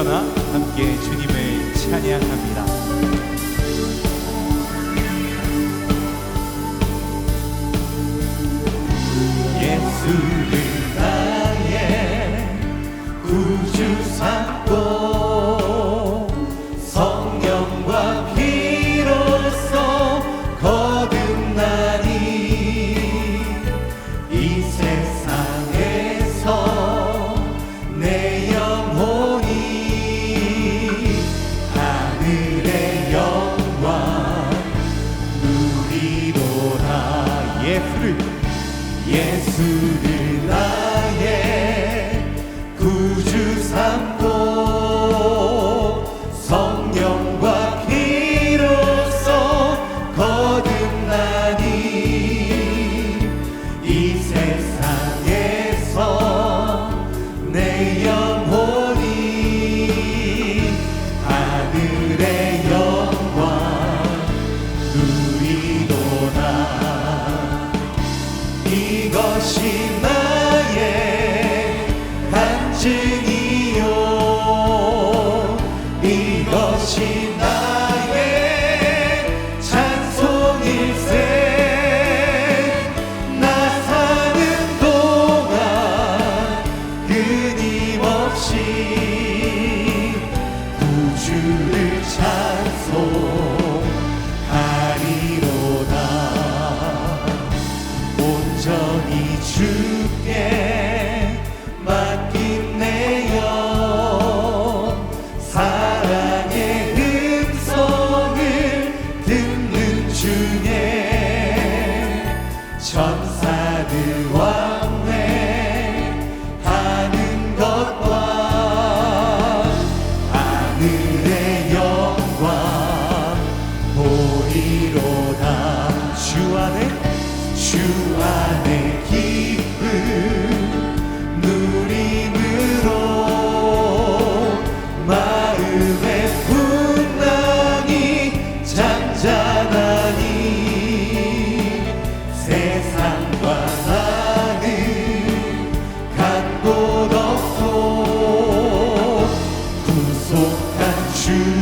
일어나 함께 주님을 찬양합니다. 예수를 나의 구주 삼 천사들과 to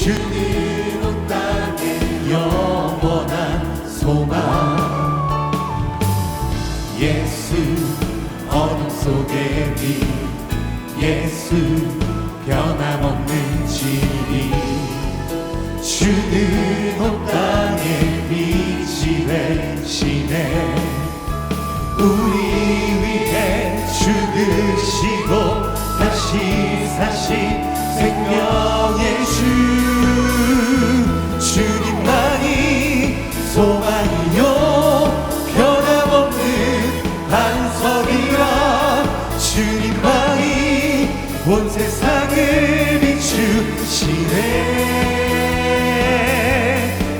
주님은 땅의 영원한 소망. 예수 어둠 속에 빛 예수 변함없는 진리. 주는 땅의 빛이 되시네. 우리 위해 죽으시고 다시 사신 시대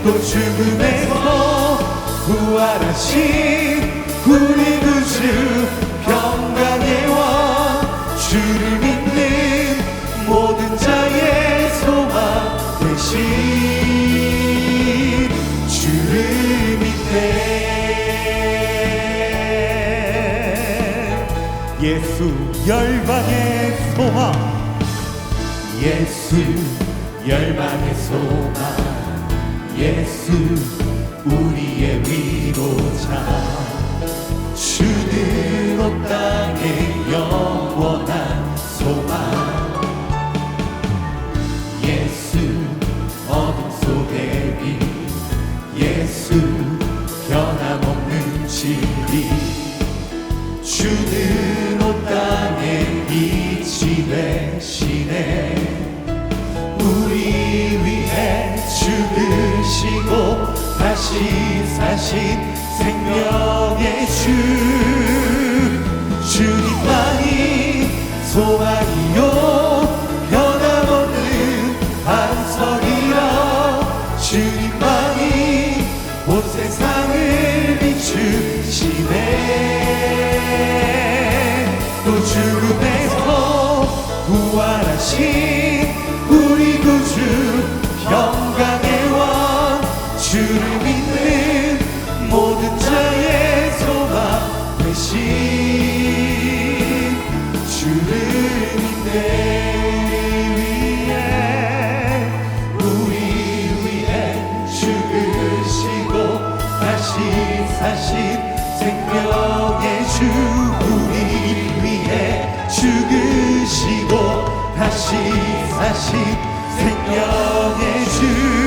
또 죽음에서 부활하신 우리 구주 평강의 왕 주를 믿는 모든 자의 소망 대신 주를 믿네. 예수 열방의 소망 예수 열망의 소망 예수 우리의 위로자. 주 들어 땅에 영. 다시 사신 생명의 주 주님만이 소망이요. 변함없는 반석이라. 주님만이 온 세상을 비추. 죽으시고 다시 사신 생명의 주.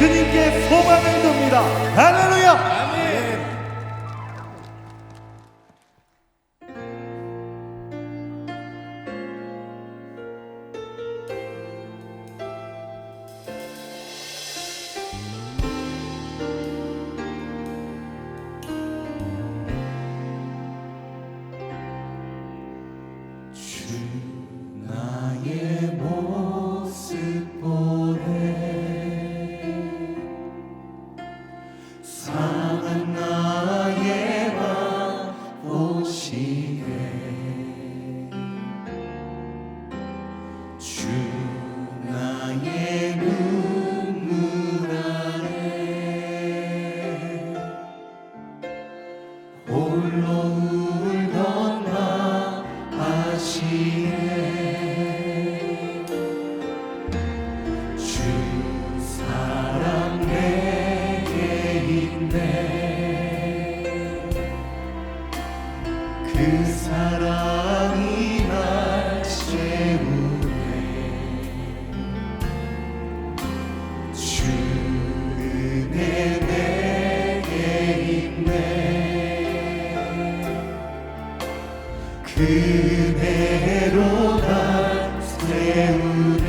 주님께 소망을 둡니다. 나는 은혜로 나 세우네.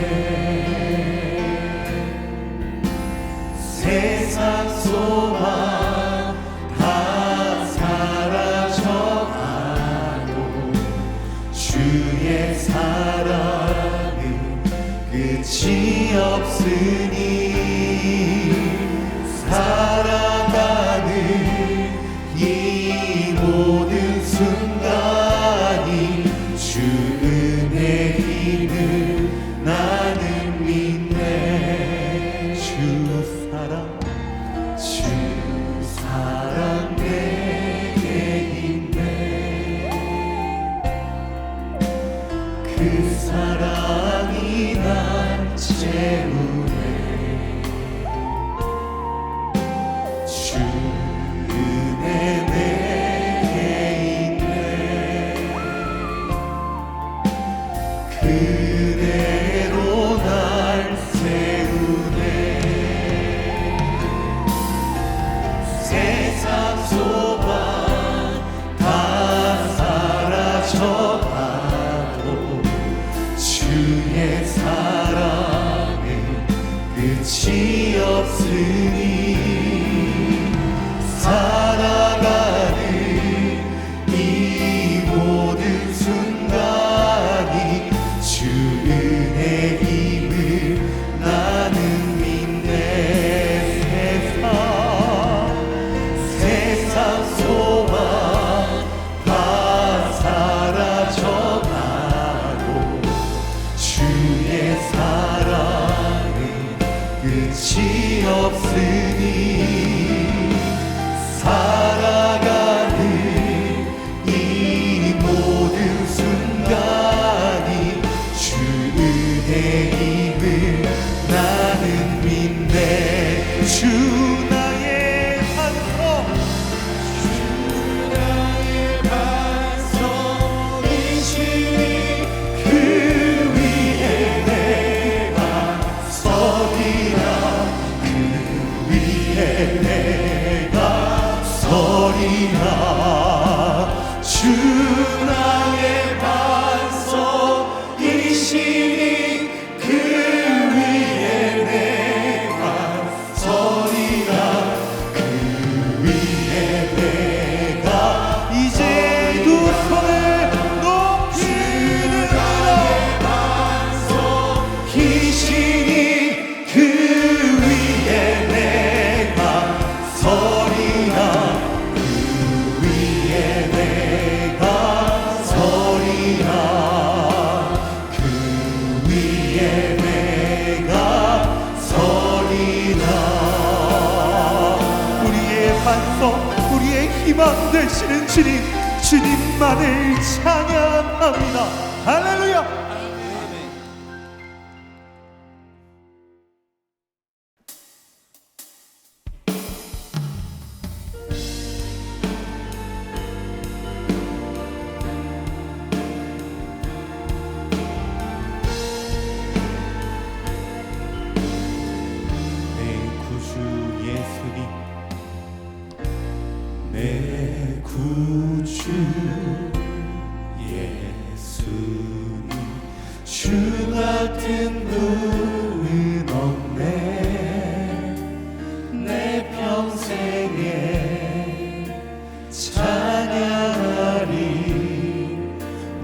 세상 소망 다 사라져가고 주의 사랑은 끝이 없어. harap 그의 사랑은 끝이 없으니 안 되시는 주님 주님만을 찬양합니다.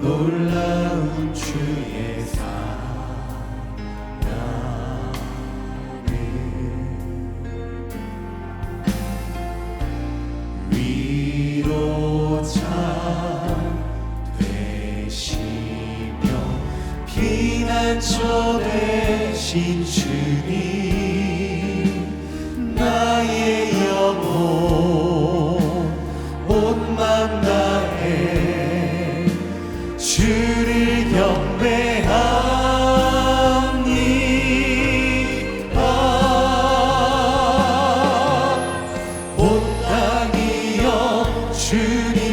놀라운 주의 사랑을 위로자 되시며 피난처 되신 주님 사랑이여 주님.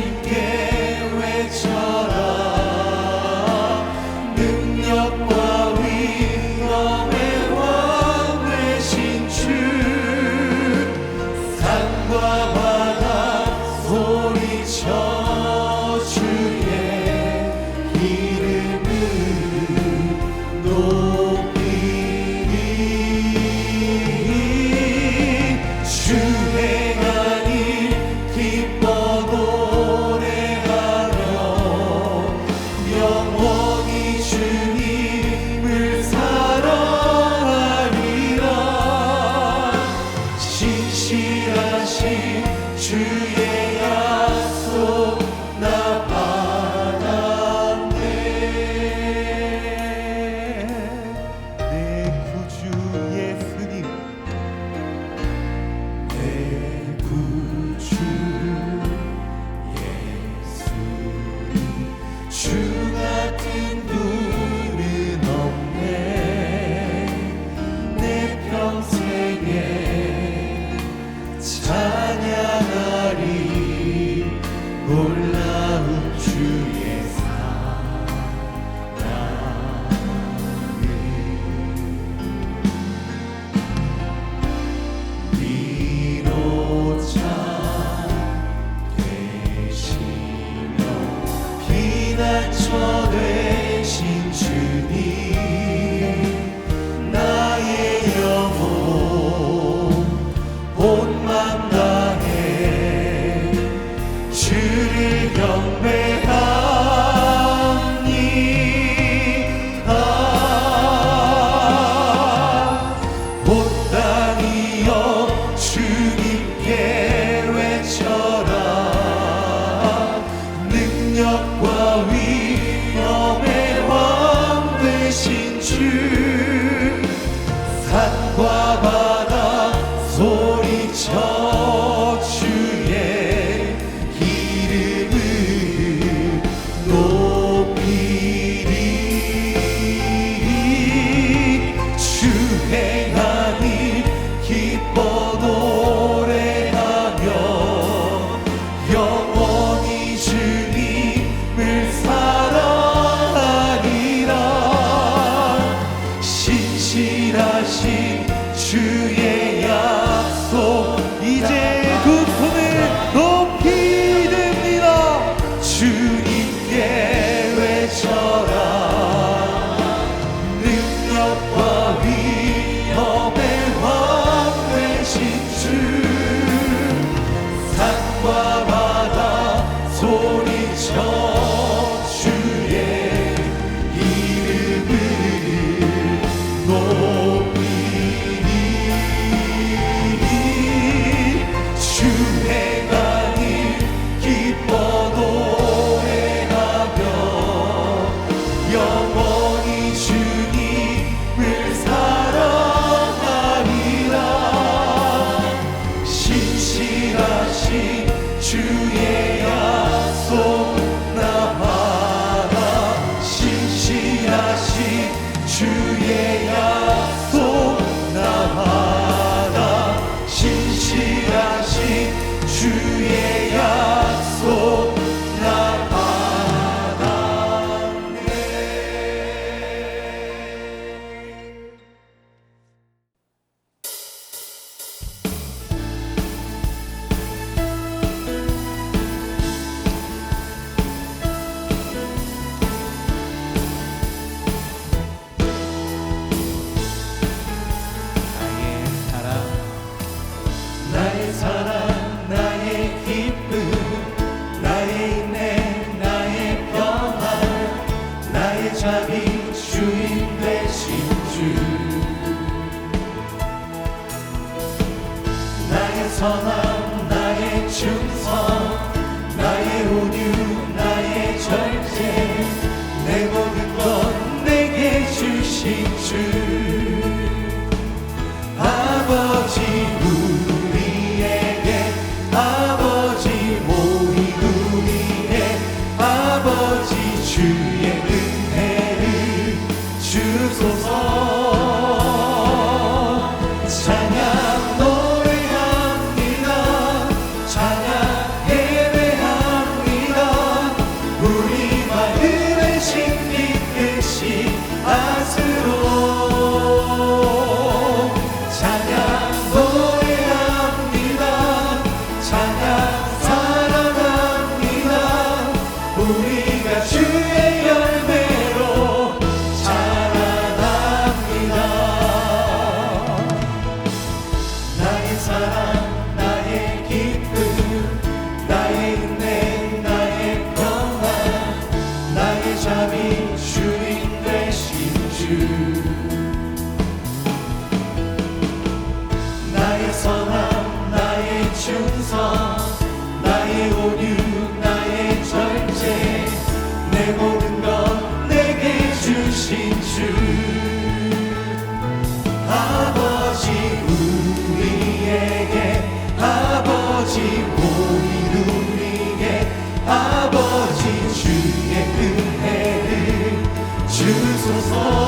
주소서